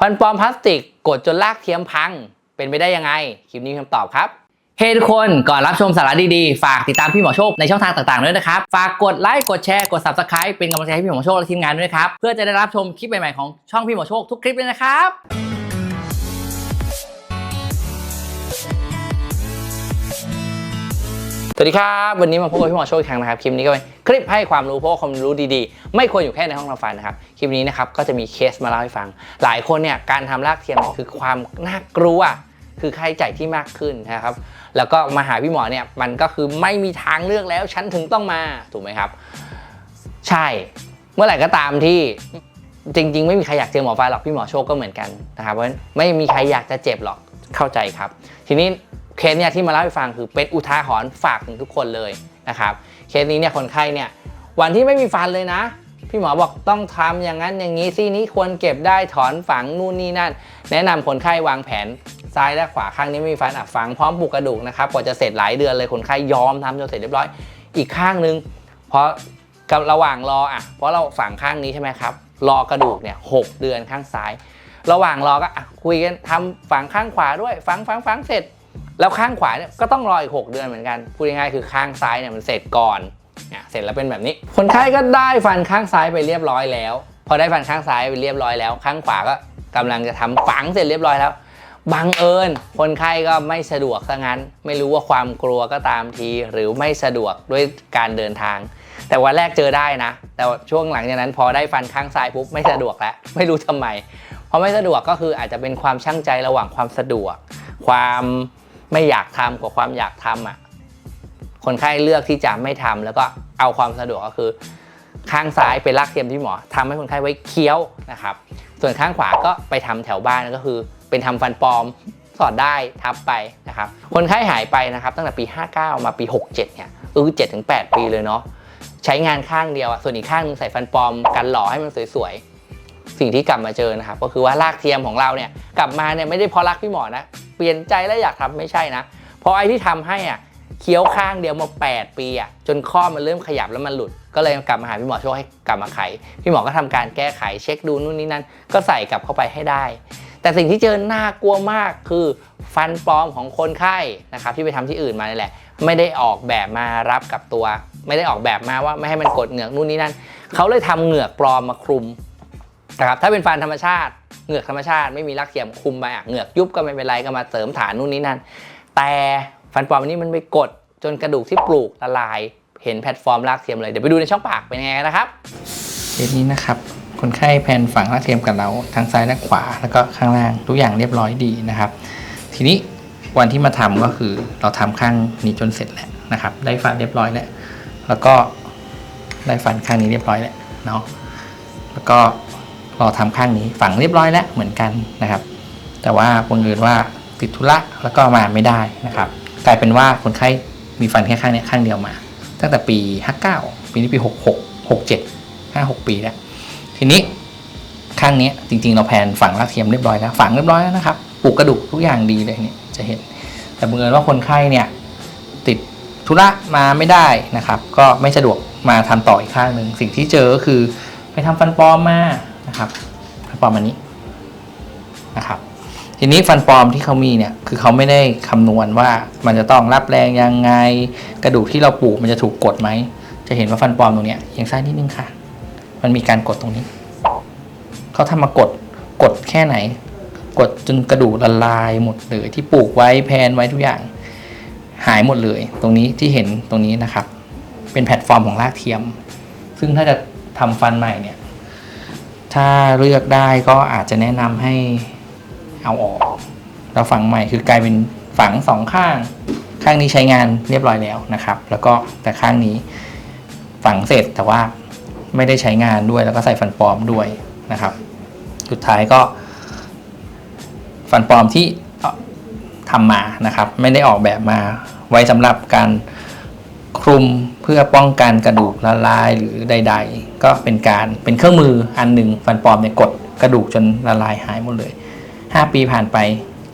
ฟันปลอมพลาสติกกดจนลากเทียมพัง เป็นไปได้ยังไง คลิปนี้คำตอบครับเฮ้ทุกคนก่อนรับชมสาระดีๆ ฝากติดตามพี่หมอโชคในช่องทางต่างๆด้วยนะครับ ฝากกดไลค์กดแชร์กด subscribe เป็นกำลังใจให้พี่หมอโชคและทีมงานด้วยครับ เพื่อจะได้รับชมคลิปใหม่ๆของช่องพี่หมอโชคทุกคลิปเลยนะครับ สวัสดีครับ วันนี้มาพบกับพี่หมอโชคอีกครั้งนะครับ คลิปนี้ก็เป็นคลิปให้ความรู้เพราะความรู้ดีๆ ไม่ควรอยู่แค่ในห้องทำฟันนะครับ คลิปนี้นะครับก็จะมีเคสมาเล่าให้ฟัง หลายคนเนี่ยการทำรากเทียมคือความน่ากลัว คือค่าใช้จ่ายที่มากขึ้นนะครับ แล้วก็มาหาพี่หมอเนี่ยมันก็คือไม่มีทางเลือกแล้วฉันถึงต้องมาถูกไหมครับ ใช่เมื่อไหร่ก็ตามที่จริง ๆ ไม่มีใครอยากเจอหมอฟันหรอกพี่หมอโชคก็เหมือนกันนะครับเพราะฉะนั้นไม่มีใครอยากจะเจ็บหรอกเข้าใจครับ ทีนี้ เคสเนี่ยที่มาเล่าให้ฟังคือเป็นอุทาหรณ์ฝากถึงทุกคนเลยนะครับเคสนี้เนี่ยคนไข้เนี่ยวันที่ไม่มีฟันเลยนะ พี่หมอบอกต้องทำอย่างนั้นอย่างนี้ซี่นี้ควรเก็บได้ถอนฝังนู่นนี่นั่น แนะนำคนไข้วางแผนซ้ายและขวาข้างนี้ไม่มีฟันอะฝังพร้อมปลูกกระดูกนะครับกว่าจะเสร็จหลายเดือนเลยคนไข้ยอมทำจนเสร็จเรียบร้อย อีกข้างนึงเพราะกับระหว่างรออะเพราะเราฝังข้างนี้ใช่ไหมครับรอกระดูกเนี่ยหกเดือนข้างซ้าย ระหว่างรอก็คุยกันทำฝังข้างขวาด้วย ฝังฝังฝังเสร็จ แล้วข้างขวาเนี่ยก็ต้องรออีก 6 เดือนเหมือนกันพูดง่ายๆคือข้างซ้ายเนี่ยมันเสร็จก่อนเนี่ยเสร็จแล้วเป็นแบบนี้ คนไข้ก็ได้ฟันข้างซ้ายไปเรียบร้อยแล้ว พอได้ฟันข้างซ้ายไปเรียบร้อยแล้ว ข้างขวาก็กำลังจะทำฝังเสร็จเรียบร้อยแล้วบังเอิญคนไข้ก็ไม่สะดวกซะงั้น ไม่รู้ว่าความกลัวก็ตามที หรือไม่สะดวกด้วยการเดินทาง แต่วันแรกเจอได้นะ แต่ช่วงหลังจากนั้นพอได้ฟันข้างซ้ายปุ๊บไม่สะดวกแล้ว ไม่รู้ทำไมเพราะไม่สะดวกก็คืออาจจะเป็นความช่างใจระหว่างความสะดวก ความ ไม่อยากทำกับความอยากทำอะคนไข้เลือกที่จะไม่ทำแล้วก็เอาความสะดวกก็คือ ข้างซ้ายเป็นรากเทียมที่หมอทำให้คนไข้ไว้เคี้ยวนะครับ ส่วนข้างขวาก็ไปทำแถวบ้านก็คือ เป็นทำฟันปลอมสอดได้ทับไปนะครับคนไข้หายไปนะครับ ตั้งแต่ปี 59 มาปี 67 เนี่ยก็คือ7ถึง8ปีเลยเนาะใช้งานข้างเดียวอะส่วนอีกข้างหนึงใส่ฟันปลอมกันหล่อให้มันสวยๆสิ่งที่กลับมาเจอนะครับ ก็คือว่ารากเทียมของเราเนี่ยกลับมาเนี่ยไม่ได้เพราะรักพี่หมอนะ เปลี่ยนใจแล้วอยากทำไม่ใช่นะ เพราะไอ้ที่ทำให้อะเคี้ยวข้างเดียวมา 8 ปีอะจนข้อมันเริ่มขยับแล้วมันหลุด ก็เลยกลับมาหาพี่หมอโชคให้กลับมาไข พี่หมอก็ทำการแก้ไขเช็คดูนู่นนี่นั่นก็ใส่กลับเข้าไปให้ได้ แต่สิ่งที่เจอน่ากลัวมากคือฟันปลอมของคนไข้นะครับที่ไปทำที่อื่นมานี่แหละ ไม่ได้ออกแบบมารับกับตัว ไม่ได้ออกแบบมาว่าไม่ให้มันกดเหงือกนู่นนี่นั่นเขาเลยทำเหงือกปลอมมาคลุมนะครับถ้าเป็นฟันธรรมชาติ เหงือกธรรมชาติไม่มีรักเทียมคุมไปอะเหงือกยุบก็ไม่เป็นไรก็มาเสริมฐานนู่นนี่นั่น แต่ฟันปลอมอันนี้มันไปกดจนกระดูกที่ปลูกละลาย เห็นแพลตฟอร์มรากเทียมเลยเดี๋ยวไปดูในช่องปากเป็นยังไงนะครับเคสนี้นะครับคนไข้แผ่นฝังรากเทียมกับเราทั้งซ้ายและขวาแล้วก็ข้างล่างทุกอย่างเรียบร้อยดีนะครับ ทีนี้วันที่มาทำก็คือเราทำข้างนี้จนเสร็จแล้วนะครับ ได้ฟันเรียบร้อยแล้วแล้วก็ได้ฟันข้างนี้เรียบร้อยแล้วเนาะแล้วก็ รอทำข้างนี้ฝังเรียบร้อยแล้วเหมือนกันนะครับ แต่ว่าบังเอิญว่าติดธุระแล้วก็มาไม่ได้นะครับกลายเป็นว่าคนไข้มีฟันแค่ข้างนี้ข้างเดียวมา ตั้งแต่ปี 59 ปีนี้ปี 66 67 5-6 ปีแล้ว ทีนี้ข้างนี้จริงๆ เราแผนฝังรากเทียมเรียบร้อยแล้วฝังเรียบร้อยแล้วนะครับปลูกกระดูกทุกอย่างดีเลยเนี่ยจะเห็น แต่บังเอิญว่าคนไข้เนี่ยติดธุระมาไม่ได้นะครับ ก็ไม่สะดวกมาทำต่ออีกข้างหนึ่งสิ่งที่เจอก็คือไปทำฟันปลอมมา นะครับฟันปลอมอันนี้นะครับ ทีนี้ฟันปลอมที่เขามีเนี่ยคือเขาไม่ได้คำนวณว่ามันจะต้องรับแรงยังไง กระดูกที่เราปลูกมันจะถูกกดไหมจะเห็นว่าฟันปลอมตรงเนี้ยเอียงซ้ายนิดนึงค่ะ มันมีการกดตรงนี้เขาทำมากดกดแค่ไหน กดจนกระดูกละลายหมดเลยที่ปลูกไว้แพนไว้ทุกอย่าง หายหมดเลย ตรงนี้ที่เห็นตรงนี้นะครับ เป็นแพลตฟอร์มของรากเทียม ซึ่งถ้าจะทำฟันใหม่เนี่ย ถ้าเลือกได้ก็อาจจะแนะนำให้เอาออกแล้วฝังใหม่คือกลายเป็นฝังสองข้าง ข้างนี้ใช้งานเรียบร้อยแล้วนะครับ แล้วก็แต่ข้างนี้ฝังเสร็จแต่ว่าไม่ได้ใช้งานด้วยแล้วก็ใส่ฟันปลอมด้วยนะครับ สุดท้ายก็ ฟันปลอมที่ทำมานะครับ ไม่ได้ออกแบบมาไว้สำหรับการคลุมเพื่อป้องกันกระดูกละลายหรือใดๆ ก็เป็นการเป็นเครื่องมืออันหนึ่งฟันปลอมเนี่ยกดกระดูกจนละลายหายหมดเลย 5 ปีผ่านไป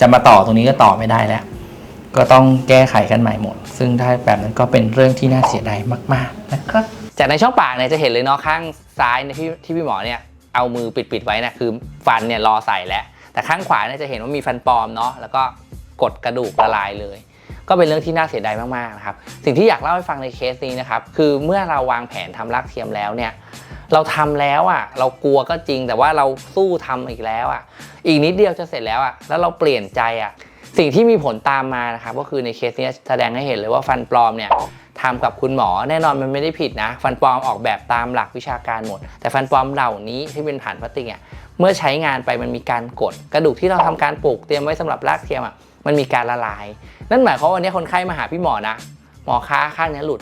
จะมาต่อตรงนี้ก็ต่อไม่ได้แล้ว ก็ต้องแก้ไขกันใหม่หมด ซึ่งถ้าแบบนั้นก็เป็นเรื่องที่น่าเสียดายมากๆนะครับจากในช่องปากเนี่ยจะเห็นเลยเนาะข้างซ้ายเนี่ยที่ที่พี่หมอเนี่ยเอามือปิดๆไว้นะคือฟันเนี่ยรอใส่แล้วแต่ข้างขวาเนี่ยจะเห็นว่ามีฟันปลอมเนาะแล้วก็กดกระดูกละลายเลย ก็เป็นเรื่องที่น่าเสียดายมากๆนะครับสิ่งที่อยากเล่าให้ฟังในเคสนี้นะครับคือเมื่อเราวางแผนทำรากเทียมแล้วเนี่ยเราทำแล้วอะเรากลัวก็จริงแต่ว่าเราสู้ทำอีกแล้วอะอีกนิดเดียวจะเสร็จแล้วอะแล้วเราเปลี่ยนใจอะสิ่งที่มีผลตามมานะครับก็คือในเคสนี้แสดงให้เห็นเลยว่าฟันปลอมเนี่ยทำกับคุณหมอแน่นอนมันไม่ได้ผิดนะ ฟันปลอมออกแบบตามหลักวิชาการหมด แต่ฟันปลอมเหล่านี้ที่เป็นผ่านพลาสติกอะเมื่อใช้งานไปมันมีการกด กระดูกที่เราทำการปลูกเตรียมไว้สำหรับรากเทียมอะ มันมีการละลาย นั่นหมายความว่าวันนี้คนไข้มาหาพี่หมอนะ หมอค้าข้างนี้หลุด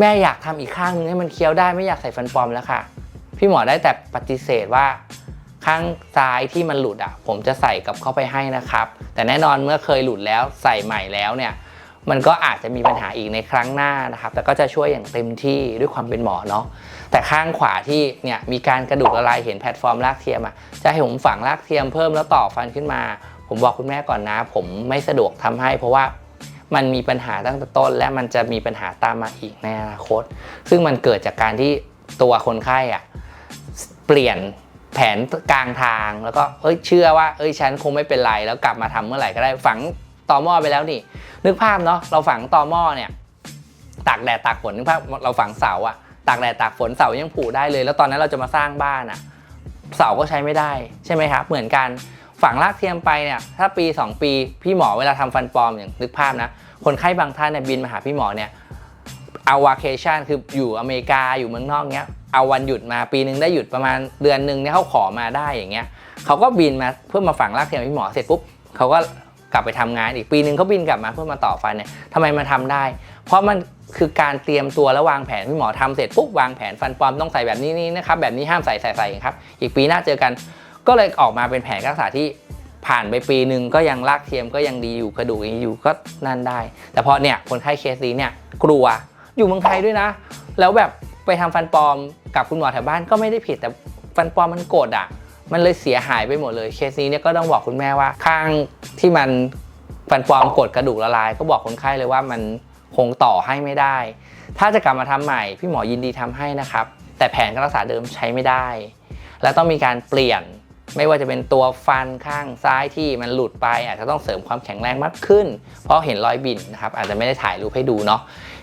แม่อยากทำอีกข้างนึงให้มันเคี้ยวได้ไม่อยากใส่ฟันปลอมแล้วค่ะ พี่หมอได้แต่ปฏิเสธว่าข้างซ้ายที่มันหลุดอะ ผมจะใส่กับเข้าไปให้นะครับ แต่แน่นอนเมื่อเคยหลุดแล้วใส่ใหม่แล้วเนี่ยมันก็อาจจะมีปัญหาอีกในครั้งหน้านะครับ แต่ก็จะช่วยอย่างเต็มที่ด้วยความเป็นหมอเนาะ แต่ข้างขวาที่เนี่ยมีการกระดูกละลายเห็นแพลตฟอร์มรากเทียมอะจะให้ผมฝังรากเทียมเพิ่มแล้วต่อฟันขึ้นมา ผมบอกคุณแม่ก่อนนะ ผมไม่สะดวกทำให้ เพราะว่ามันมีปัญหาตั้งแต่ต้น และมันจะมีปัญหาตามมาอีกในอนาคต ซึ่งมันเกิดจากการที่ตัวคนไข้อะเปลี่ยนแผนกลางทางแล้วก็เอ้ยเชื่อว่าเอ้ยฉันคงไม่เป็นไรแล้วกลับมาทำเมื่อไหร่ก็ได้ฝังต่อหม้อไปแล้วนี่ นึกภาพเนาะเราฝังต่อหม้อเนี่ยตากแดดตากฝนนึกภาพเราฝังเสาอะตากแดดตากฝนเสายังผูได้เลย แล้วตอนนั้นเราจะมาสร้างบ้านอะเสาก็ใช้ไม่ได้ใช่ไหมครับเหมือนกัน ฝังรากเทียมไปเนี่ยถ้าปี 2 ปีพี่หมอเวลาทำฟันปลอมอย่างนึกภาพนะ คนไข้บางท่านเนี่ยบินมาหาพี่หมอเนี่ยเอาวาเคชันคืออยู่อเมริกาอยู่เมืองนอกเนี้ยเอาวันหยุดมาปีนึงได้หยุดประมาณเดือนหนึ่งเนี่ยเขาขอมาได้อย่างเงี้ยเขาก็บินมาเพื่อมาฝังรากเทียมพี่หมอเสร็จปุ๊บเขาก็กลับไปทำงานอีกปีนึงเขาบินกลับมาเพื่อมาต่อฟันเนี่ยทำไมมาทำได้ เพราะมันคือการเตรียมตัวและวางแผนพี่หมอทำเสร็จปุ๊บวางแผนฟันปลอมต้องใส่แบบนี้นี่นะครับแบบนี้ห้ามใส่ใส่ใส่ครับ อีกปีหน้าเจอกัน ก็เลยออกมาเป็นแผนการรักษาที่ผ่านไปปีหนึ่งก็ยังรากเทียมก็ยังดีอยู่กระดูกยังอยู่ก็นั่นได้ แต่พอเนี่ยคนไข้เคสนี้เนี่ยกลัวอยู่เมืองไทยด้วยนะ แล้วแบบไปทำฟันปลอมกับคุณหมอแถวบ้านก็ไม่ได้ผิดแต่ฟันปลอมมันกดอะ มันเลยเสียหายไปหมดเลยเคสนี้เนี่ยก็ต้องบอกคุณแม่ว่า ข้างที่มันฟันปลอมกดกระดูกละลาย ก็บอกคนไข้เลยว่ามันคงต่อให้ไม่ได้ ถ้าจะกลับมาทำใหม่พี่หมอยินดีทำให้นะครับ แต่แผนการรักษาเดิมใช้ไม่ได้ และต้องมีการเปลี่ยน ไม่ว่าจะเป็นตัวฟันข้างซ้ายที่มันหลุดไป อาจจะต้องเสริมความแข็งแรงมากขึ้น เพราะเห็นรอยบินนะครับอาจจะไม่ได้ถ่ายรูปให้ดูเนาะ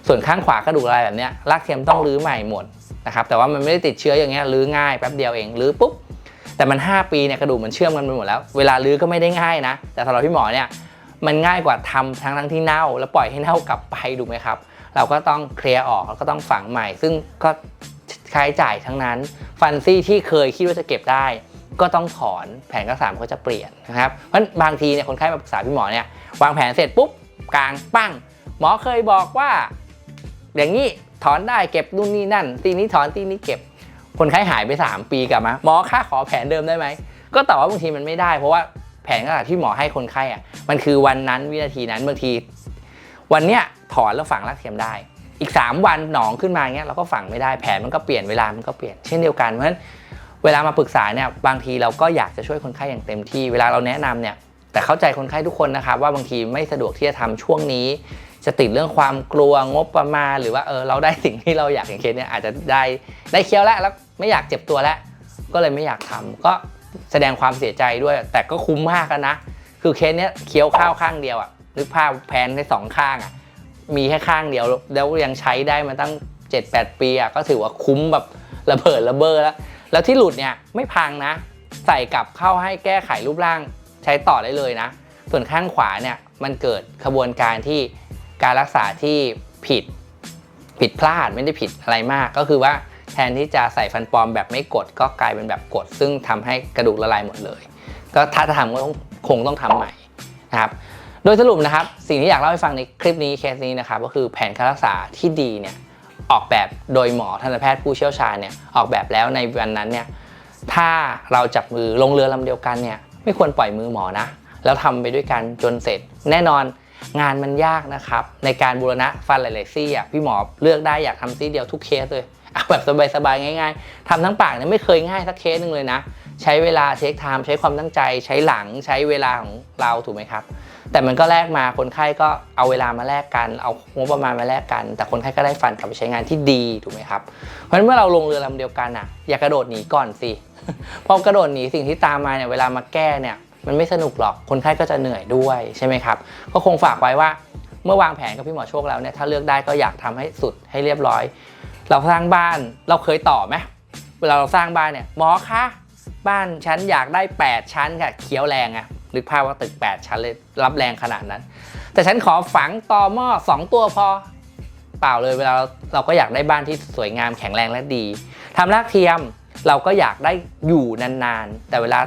ส่วนข้างขวากระดูกละลายแบบนี้รากเทียมต้องรื้อใหม่หมดนะครับแต่ว่ามันไม่ได้ติดเชื้ออย่างเงี้ยรื้อง่ายแป๊บเดียวเองรื้อปุ๊บแต่มัน 5 ปีเนี่ยกระดูกมันเชื่อมกันไปหมดแล้ว เวลารื้อก็ไม่ได้ง่ายนะ แต่สำหรับพี่หมอเนี่ยมันง่ายกว่าทำทั้งทั้งที่เน่า แล้วปล่อยให้เน่ากลับไปถูไหมครับ เราก็ต้องเคลียร์ออกแล้วก็ต้องฝังใหม่ ซึ่งก็ค่าใช้จ่ายทั้งนั้น ฟันซี่ที่เคยคิดว่าจะเก็บได้ ก็ต้องถอนแผนการรักษามันก็จะเปลี่ยนนะครับเพราะฉะนั้นบางทีเนี่ยคนไข้มาปรึกษาพี่หมอเนี่ยวางแผนเสร็จปุ๊บกลางปั้ง หมอเคยบอกว่า อย่างนี้ถอนได้เก็บนู่นนี่นั่น ตีนี้ถอนตีนี้เก็บ คนไข้หายไป 3 ปีกลับมาหมอค่าขอแผนเดิมได้ไหมก็ตอบว่าบางทีมันไม่ได้ เพราะว่าแผนกรรักษาที่หมอให้คนไข้อะมันคือวันนั้นวินาทีนั้นบางที วันเนี้ยถอนแล้วฝังรากเทียมได้ อีก 3 วันหนองขึ้นมาเงี้ยเราก็ฝังไม่ได้แผนมันก็เปลี่ยนเวลามันก็เปลี่ยนเช่นเดียวกันเพราะฉะนั้น เวลามาปรึกษาเนี่ยบางทีเราก็อยากจะช่วยคนไข้อย่างเต็มที่ เวลาเราแนะนำเนี่ยแต่เข้าใจคนไข้ทุกคนนะครับว่าบางทีไม่สะดวกที่จะทำช่วงนี้ จะติดเรื่องความกลัวงบประมาณ หรือว่าเออเราได้สิ่งที่เราอยากอย่างเคสเนี่ยอาจจะได้ได้เคี้ยวแล้วแล้วไม่อยากเจ็บตัวแล้ว ก็เลยไม่อยากทำก็แสดงความเสียใจด้วย แต่ก็คุ้มมากนะ คือเคสเนี้ยเคี้ยวข้าวข้างเดียวอะนึกภาพแผนในสองข้างอะมีแค่ข้างเดียวแล้วยังใช้ได้มาตั้ง 7-8 ปีอะก็ถือว่าคุ้มแบบระเบิดระเบ้อแล้ว แล้วที่หลุดเนี่ยไม่พังนะ ใส่กลับเข้าให้แก้ไขรูปร่างใช้ต่อได้เลยนะ ส่วนข้างขวาเนี่ยมันเกิดขบวนการที่การรักษาที่ผิดผิดพลาดไม่ได้ผิดอะไรมาก ก็คือว่าแทนที่จะใส่ฟันปลอมแบบไม่กด ก็กลายเป็นแบบกด ซึ่งทำให้กระดูกละลายหมดเลย ก็ถ้าจะทำก็ต้องคงต้องทำใหม่นะครับโดยสรุปนะครับสิ่งที่อยากเล่าให้ฟังในคลิปนี้เคสนี้นะครับก็คือแผนการรักษาที่ดีเนี่ย ออกแบบโดยหมอทันตแพทย์ผู้เชี่ยวชาญเนี่ยออกแบบแล้วในวันนั้นเนี่ยถ้าเราจับมือลงเรือลำเดียวกันเนี่ยไม่ควรปล่อยมือหมอนะ แล้วทำไปด้วยกันจนเสร็จ แน่นอนงานมันยากนะครับ ในการบูรณะฟันหลายๆซี่อะพี่หมอเลือกได้อยากทำซี่เดียวทุกเคสเลยเอาแบบสบายๆง่าย ๆทำทั้งปากเนี่ยไม่เคยง่ายสักเคสหนึ่งเลยนะ ใช้เวลาเทคไทม์ใช้ความตั้งใจ ใช้หลังใช้เวลาของเราถูกไหมครับ แต่มันก็แลกมาคนไข้ก็เอาเวลามาแลกกัน เอางบประมาณมาแลกกัน แต่คนไข้ก็ได้ฟันกลับไปใช้งานที่ดีถูกไหมครับ เพราะฉะนั้นเมื่อเราลงเรือลำเดียวกันอะอย่ากระโดดหนีก่อนสิพอกระโดดหนีสิ่งที่ตามมาเนี่ยเวลามาแก้เนี่ยมันไม่สนุกหรอกคนไข้ก็จะเหนื่อยด้วยใช่ไหมครับ ก็คงฝากไว้ว่าเมื่อวางแผนกับพี่หมอโชคแล้วเนี่ยถ้าเลือกได้ก็อยากทำให้สุดให้เรียบร้อย เราสร้างบ้านเราเคยต่อไหมเวลาเราสร้างบ้านเนี่ยหมอคะบ้านฉันอยากได้ 8 ชั้นค่ะเคี้ยวแรงอะ นึกภาพว่าตึก 8 ชั้นเลยรับแรงขนาดนั้น แต่ฉันขอฝังต่อหม้อสองตัวพอเปล่าเลยเวลาเราเราก็อยากได้บ้านที่สวยงามแข็งแรงและดีทำรากเทียมเราก็อยากได้อยู่นานๆ แต่เวลา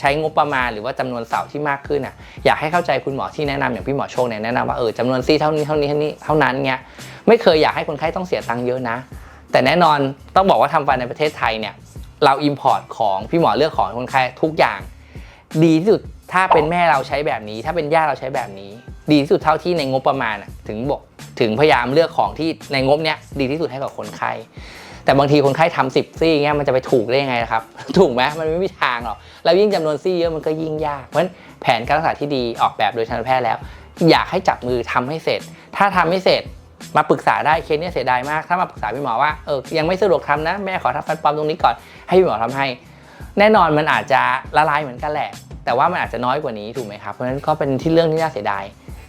ใช้งบประมาณหรือว่าจำนวนเสาที่มากขึ้นอะอยากให้เข้าใจคุณหมอที่แนะนำอย่างพี่หมอโชคเนี่ยแนะนำว่าเออจำนวนซี่เท่านี้เท่านี้เท่านี้เท่านั้นเงี้ยไม่เคยอยากให้คนไข้ต้องเสียตังค์เยอะนะ แต่แน่นอนต้องบอกว่าทำฟันในประเทศไทยเนี่ยเราอิมพอร์ตของพี่หมอเลือกของคนไข้ทุกอย่าง ดีที่สุด ถ้าเป็นแม่เราใช้แบบนี้ ถ้าเป็นย่าเราใช้แบบนี้ ดีที่สุดเท่าที่ในงบประมาณถึงบอกถึงพยายามเลือกของที่ในงบเนี้ยดีที่สุดให้กับคนไข้แต่บางทีคนไข้ทำสิบซี่เงี้ยมันจะไปถูกได้ยังไงครับ ถูกไหมมันไม่มีทางหรอกแล้วยิ่งจำนวนซี่เยอะมันก็ยิ่งยากเพราะฉะนั้นแผนการรักษาที่ดีออกแบบโดยทันตแพทย์แล้ว อยากให้จับมือทำให้เสร็จ ถ้าทำไม่เสร็จมาปรึกษาได้เคสเนี้ยเสียดายมาก ถ้ามาปรึกษาพี่หมอว่าเออยังไม่สะดวกทำนะ แม่ขอทำฟันปลอมตรงนี้ก่อนให้พี่หมอทำให้ แน่นอนมันอาจจะละลายเหมือนกันแหละ แต่ว่ามันอาจจะน้อยกว่านี้ถูกไหมครับ เพราะฉะนั้นก็เป็นที่เรื่องที่น่าเสียดาย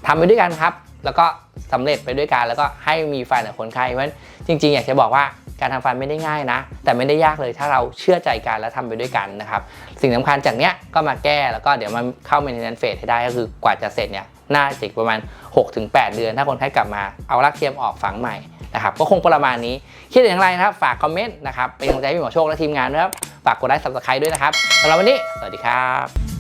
ทำไปด้วยกันครับ แล้วก็สำเร็จไปด้วยกันแล้วก็ให้มีฟันกับคนไข้เพราะฉะนั้นจริง ๆ อยากจะบอกว่าการทำฟันไม่ได้ง่ายนะ แต่ไม่ได้ยากเลยถ้าเราเชื่อใจกันและทำไปด้วยกันนะครับ สิ่งสำคัญจากเนี้ยก็มาแก้แล้วก็เดี๋ยวมันเข้า maintenance phase ให้ได้ก็คือกว่าจะเสร็จเนี่ยน่าจะอีกประมาณ 6-8 เดือน ถ้าคนไข้กลับมาเอารักเทียมออกฝังใหม่นะครับก็คงประมาณนี้คิดอย่างไรนะครับ ฝากคอมเมนต์นะครับเป็นกำลังใจให้พี่หมอโชคและทีมงานด้วยครับฝากกดไลค์ subscribe ด้วยนะครับสำหรับวันนี้ สวัสดีครับ